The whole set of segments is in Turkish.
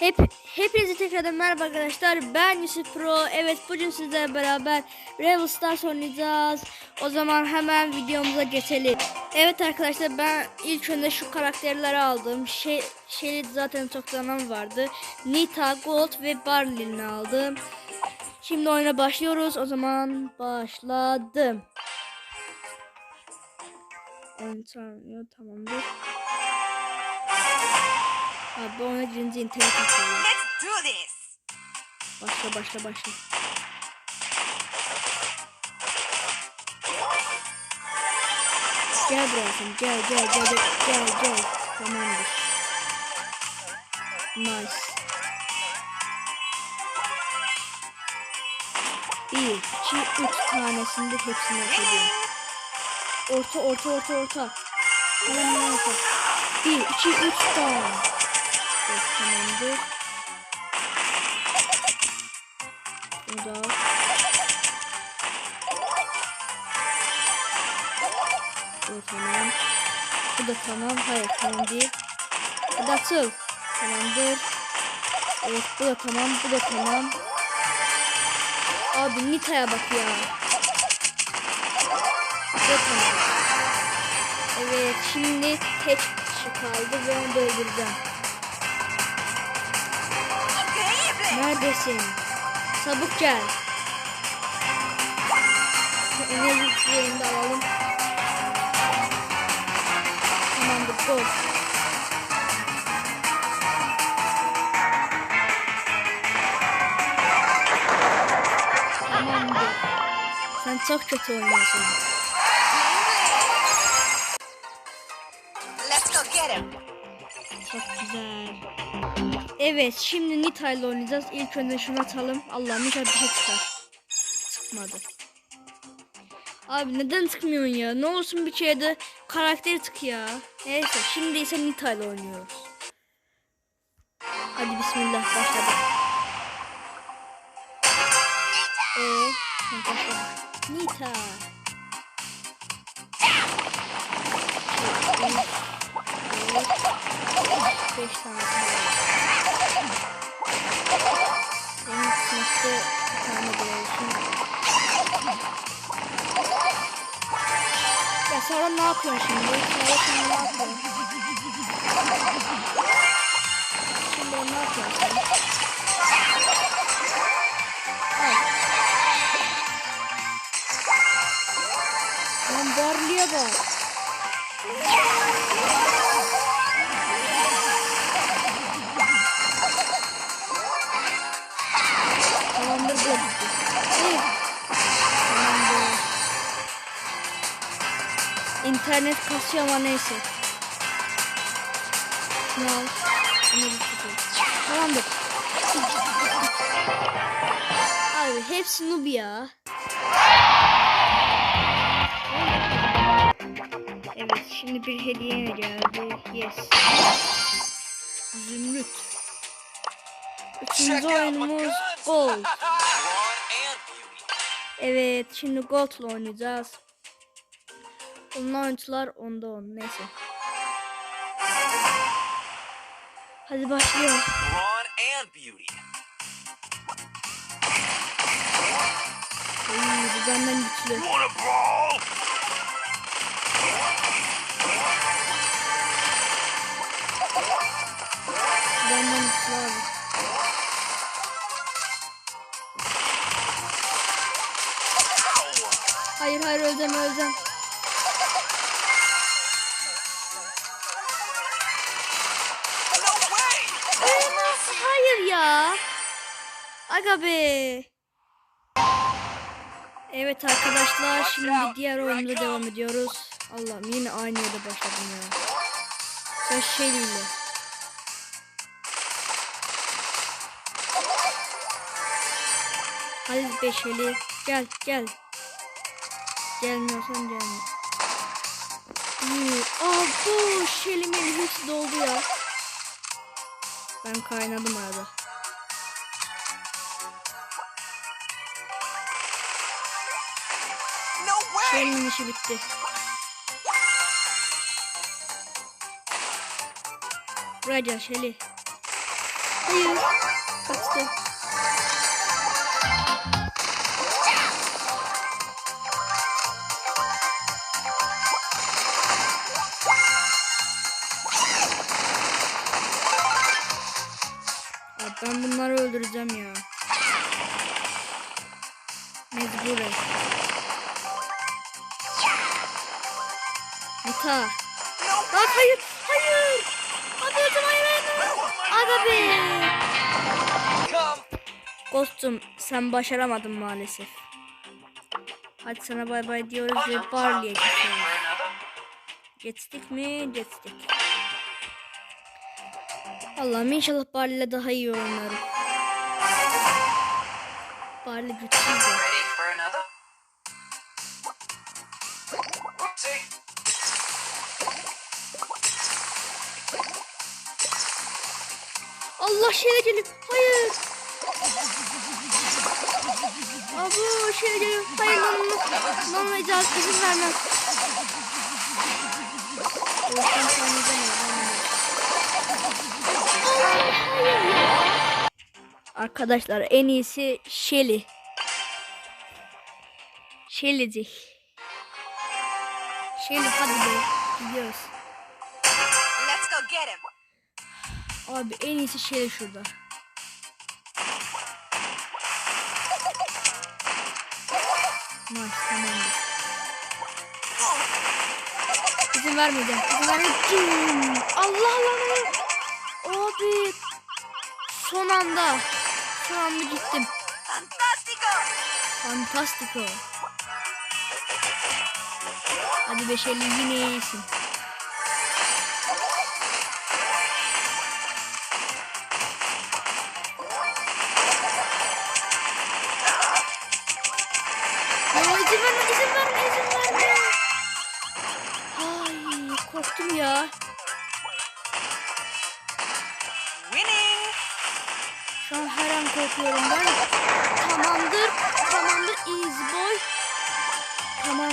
Hep hepinize tekrardan merhaba arkadaşlar. Ben Yusuf Pro. Evet bugün sizlerle beraber Rebel Stars oynayacağız. O zaman hemen videomuza geçelim. Evet arkadaşlar ben ilk önce şu karakterleri aldım. Şey şey zaten çok zaman vardı. Nita, Gold ve Barley'ni aldım. Şimdi oyuna başlıyoruz. O zaman başladım. Oyun tamamdır. Abi ona girince internet this. Başla başla başla. Gel sen gel gel gel gel gel gel. Tamamdır. Nice. Bir, iki, üç tanesinde hepsini yapıyorum. Orta orta orta orta. Tamam orta. Bir, iki, üç tane. Evet, tamamdır. Bunu da. Bu tamam. Bu da tamam. Hayır tamam değil. Bu da atıl. Tamamdır. Evet bu da tamam. Bu da tamam. Abi Nita'ya bak ya. Bu da tamam. Evet şimdi tek kişi kaldı ve onu da öldüreceğim. Neredesin? Çabuk gel. Şu enerji yerini de alalım. Tamamdır, gol. Tamamdır. Sen çok kötü oynuyorsun. Let's go get him. Çok güzel. Evet şimdi Nita ile oynayacağız. İlk önce şunu atalım. Allah'ım inşallah bir şey çıkar. Çıkmadı. Abi neden çıkmıyorsun ya? Ne olsun bir şeyde karakteri tık ya. Neyse şimdi ise Nita ile oynuyoruz. Hadi bismillah başladık. Eee başladık. Nita. Beş tane. Benim sınıfta bir tane olsun. Ya sonra ne yapıyorsun şimdi? Sonra sen ne yapıyorsun? Şimdi ne yapıyorsun? Al. Lan Barley'e bak. İnternet kasıyor ama neyse. Şunu al. Tamamdır. Abi hepsi noob ya. Evet şimdi bir hediye geldi? Yes. Zümrüt. Üçüncü oyunumuz Gold. Evet şimdi Gold'la oynayacağız. Bunun oyuncular onda on neyse. Hadi Beauty. Oy, bu benden güçlü. Benden güçlü abi. Hayır hayır öleceğim öleceğim. Aga be. Evet arkadaşlar şimdi diğer oyunumuza devam ediyoruz. Allah'ım yine aynı yerde başladım ya. Ben Shelly'yle. Hadi be Shelly. Gel gel. Gelmiyorsan gelme. Aa bu Melly hepsi doldu ya. Ben kaynadım arada. Shelly'nin işi bitti. Gel Shelly. Hayır. Kaçtı. Ben bunları öldüreceğim ya. Mecburen. Nita. Bak hayır. Hayır. Hocam hayır hayır. Aga be. Ghost'um sen başaramadın maalesef. Hadi sana bay bay diyoruz ve Barley'e geçiyoruz. Geçtik mi? Geçtik. Allah'ım inşallah Barley'le daha iyi oynarım. Barley güçsüz Allah şeyle geliyor. Hayır. Abu şeyle geliyor. Hayır lan lan. Lan icazet izin saniyeden Arkadaşlar en iyisi Shelly. Shelly'ci. Shelly hadi be. Gidiyoruz. Let's go get him. Abi en iyisi Shelly şurada. Nice tamamdır. İzin vermeyeceğim. İzin vermeyeceğim. Allah Allah. Abi. Son anda. Son anda gittim. Fantastico. Fantastico. Hadi Beşerli yine iyisin. Korkuyorum ben. Tamamdır. Tamamdır. Easy boy. Tamam.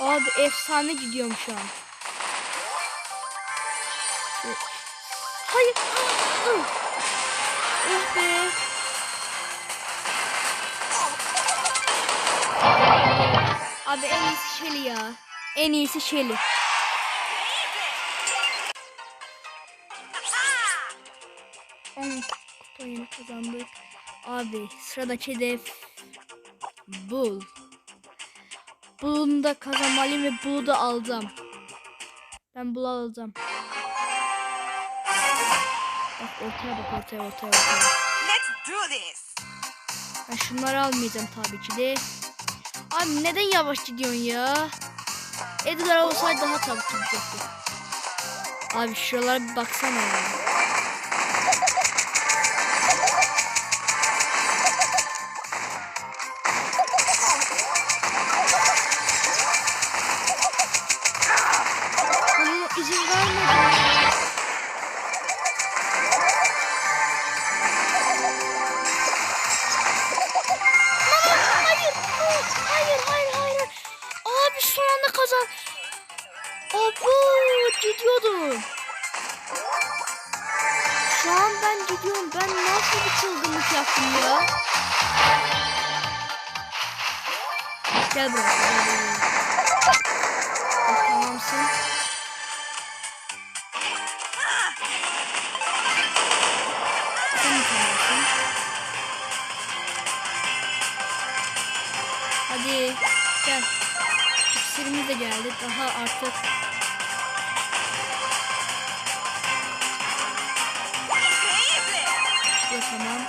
Abi efsane gidiyorum şu an. Hayır. Oh be. Abi en iyisi Shelly ya. En iyisi Shelly. Kazandık. Abi sıradaki hedef Bull. Bull'unu da kazanmalıyım ve Bull'u da alacağım. Ben Bull'u alacağım. Bak ortaya bak ortaya ortaya ortaya. Let's do this. Ben şunları almayacağım tabii ki de. Abi neden yavaş gidiyorsun ya? Edgar olsaydı daha çabuk gidecekti. Abi şuralara bir baksana ya. Şu an ben gidiyorum. Ben nasıl bir çılgınlık yaptım ya? Gel buraya. Gel buraya. Hadi gel. İksirimiz de geldi. Daha artık tamam.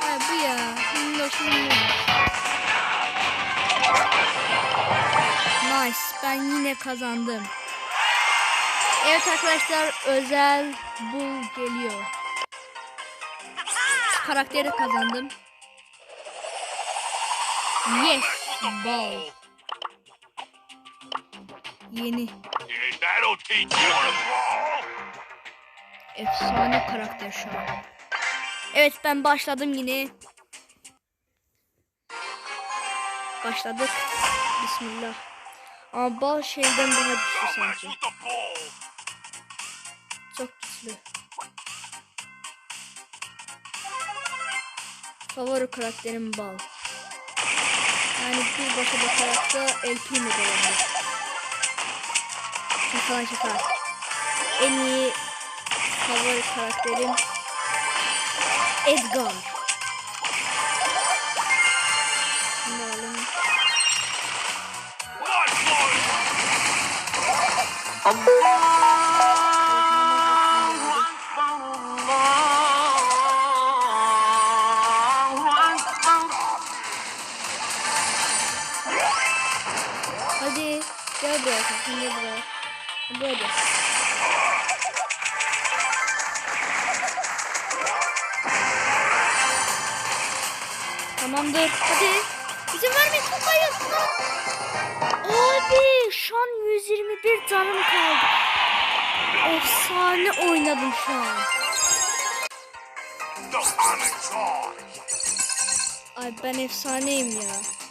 Ha bu ya. Nice. Ben yine kazandım. Evet arkadaşlar özel bul geliyor. Karakteri kazandım. Yes. Ball. Yeni. That'll teach you to brawl. Efsane karakter şu an. Evet ben başladım yine. Başladık. Bismillah. Ama bal şeyden daha güçlü sanki. Çok güçlü. Favori karakterim bal. Yani bir başa bakarak da El Primo da olabilir. Şaka şaka. En iyi favori karakterim Edgar. One. Hadi gel buraya gel buraya. Gel. Tamamdır. Hadi. İzin vermeyin. Hayır. Abi şu an 121 canım kaldı. Efsane oynadım şu an. Ay ben efsaneyim ya.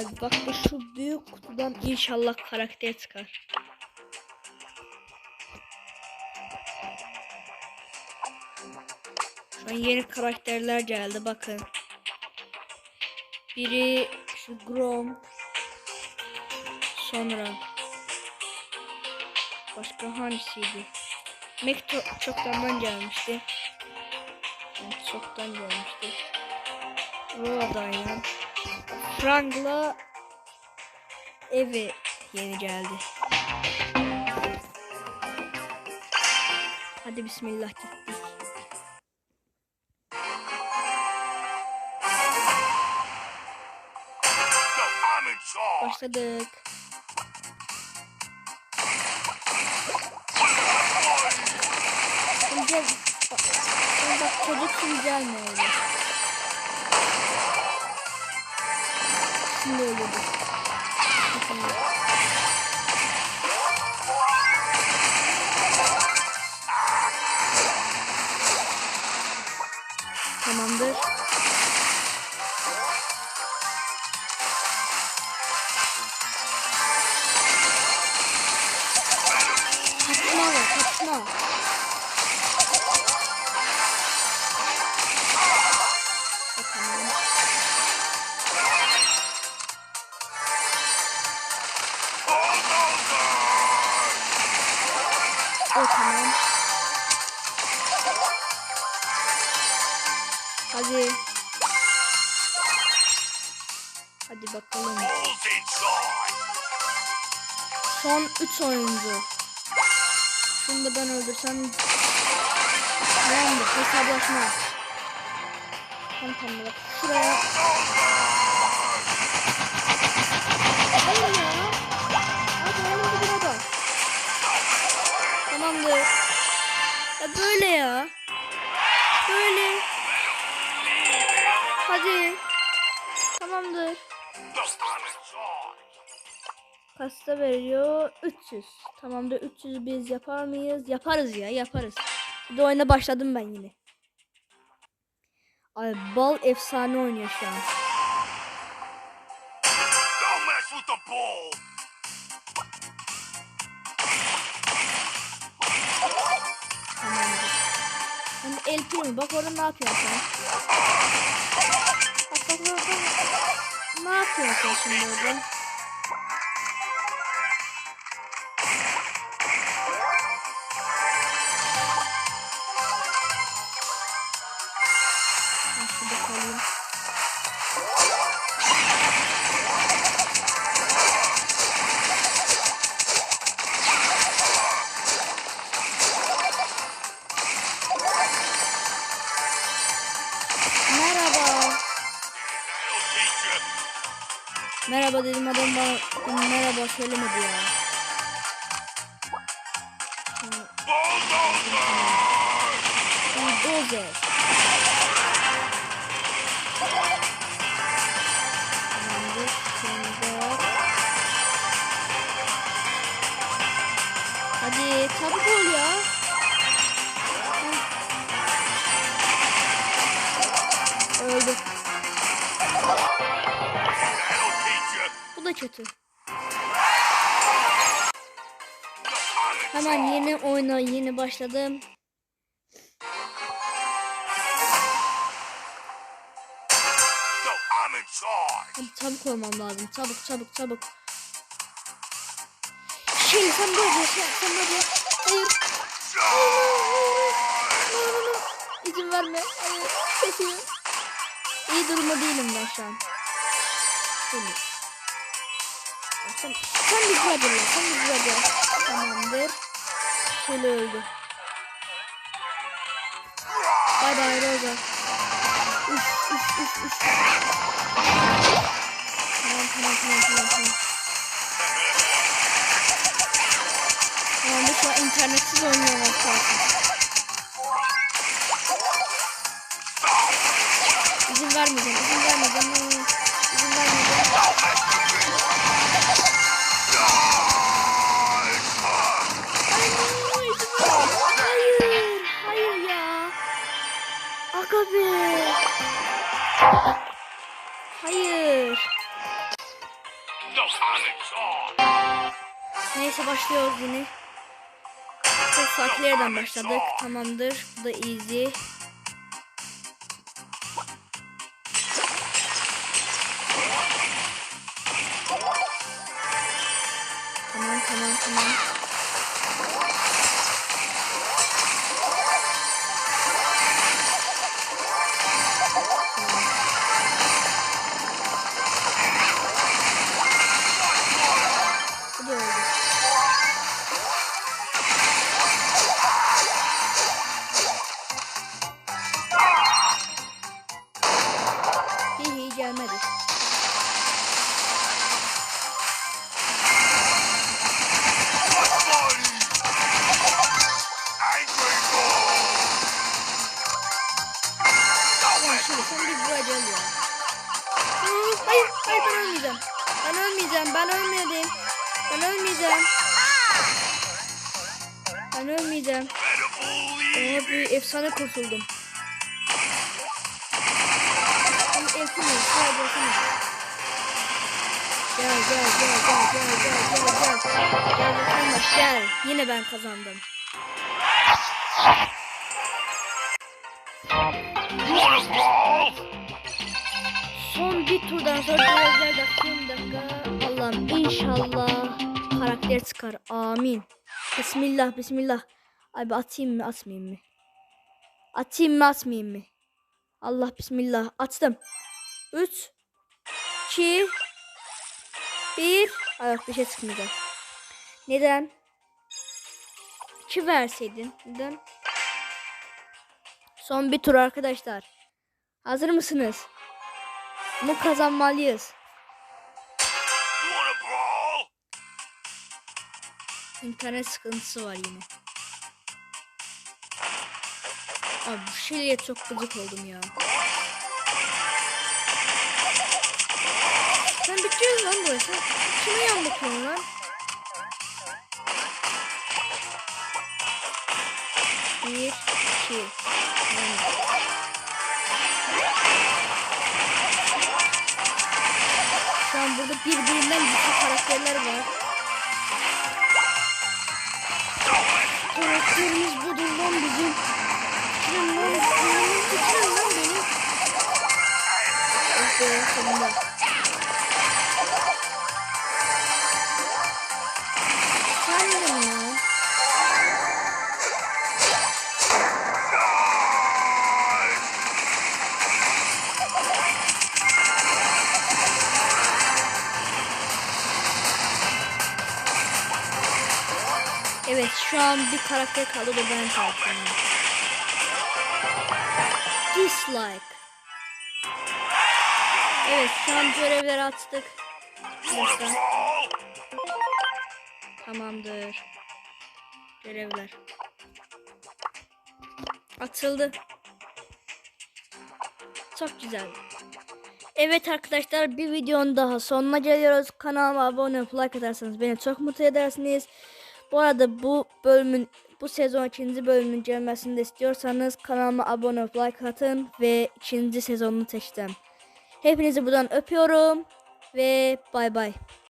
Ay bak da şu büyük kutudan inşallah karakter çıkar. Şu an yeni karakterler geldi bakın. Biri şu Grom. Sonra başka hangisiydi? Mekto çoktandan gelmişti. Evet, çoktan gelmişti. Roda'yla Frank'la evi yeni geldi. Hadi bismillah gittik. Başladık. Şimdi bak, bak çocuk gelme Şimdi. Şimdi. Tamamdır. Kaçma kaçma. 3 oyuncu. Şunu da ben öldürsem Tamamdır hesaplaşma. Tam tam bak şuraya. Hayır ya. Hadi hemen bir bak. Tamamdır. Ya böyle ya. Böyle. Kasta veriyor 300. Tamamdır 300 biz yapar mıyız? Yaparız ya yaparız. Hadi oyuna başladım ben yine. Ay bal efsane oynuyor şu an. Hani el primo bak orada ne yapıyorsun sen? Bak bak bak. Ne yapıyorsun sen şimdi orada? Merhaba dedim adam bana merhaba söylemedi ya. Bulldozer. Hadi çabuk ol ya. Öldü. Kötü. Hemen yeni oyuna yeni başladım. Çabuk olmam lazım. Çabuk çabuk çabuk. Şey sen böyle şey sen böyle. Hayır. İzin verme. Hayır. İyi durumda değilim ben şu an. Şöyle. Sen, sen bir güzel lan, Sen bir güzel dur. Tamamdır. Şöyle öldü. Bay bay Rosa. Üf üf üf üf. Tamam tamam tamam tamam tamam. Tamam bu şu an internetsiz oynuyorum arkadaşlar. İzin vermeyeceğim, izin vermeyeceğim. İzin vermeyeceğim. Be. Hayır. Neyse başlıyoruz yine. Çok farklı yerden başladık. Tamamdır. Bu da easy. Tamam tamam tamam. Kurtuldum. Şimdi elfim yok, gel gelsene. Gel gel gel gel gel gel gel gel. Gel bakalım gel. Yine ben kazandım. Son bir turdan sonra görevler son dakika. Allah'ım inşallah karakter çıkar. Amin. Bismillah bismillah. Abi atayım mı atmayayım mı? Atayım mı atmayayım mı? Allah bismillah. Attım. 3 2 1 Ay yok bir şey çıkmayacak. Neden? 2 verseydin. Neden? Son bir tur arkadaşlar. Hazır mısınız? Bunu kazanmalıyız. İnternet sıkıntısı var yine. Abi bu şeyle çok gıcık oldum ya. Sen bitiyorsun lan burası. Kime yan bakıyorsun lan? Bir, iki. Şu an burada birbirinden güçlü karakterler var. Karakterimiz budur lan bizim. Evet şu an bir karakter kaldı da ben karakterim. Dislike. Evet şu an görevleri brawl? Tamamdır. Görevler. Atıldı. Çok güzel. Evet arkadaşlar bir videonun daha sonuna geliyoruz. Kanalıma abone olup like atarsanız beni çok mutlu edersiniz. Bu arada bu bölümün bu sezon ikinci bölümünün gelmesini de istiyorsanız kanalıma abone olup like atın ve ikinci sezonunu seçtim. Hepinizi buradan öpüyorum ve bay bay.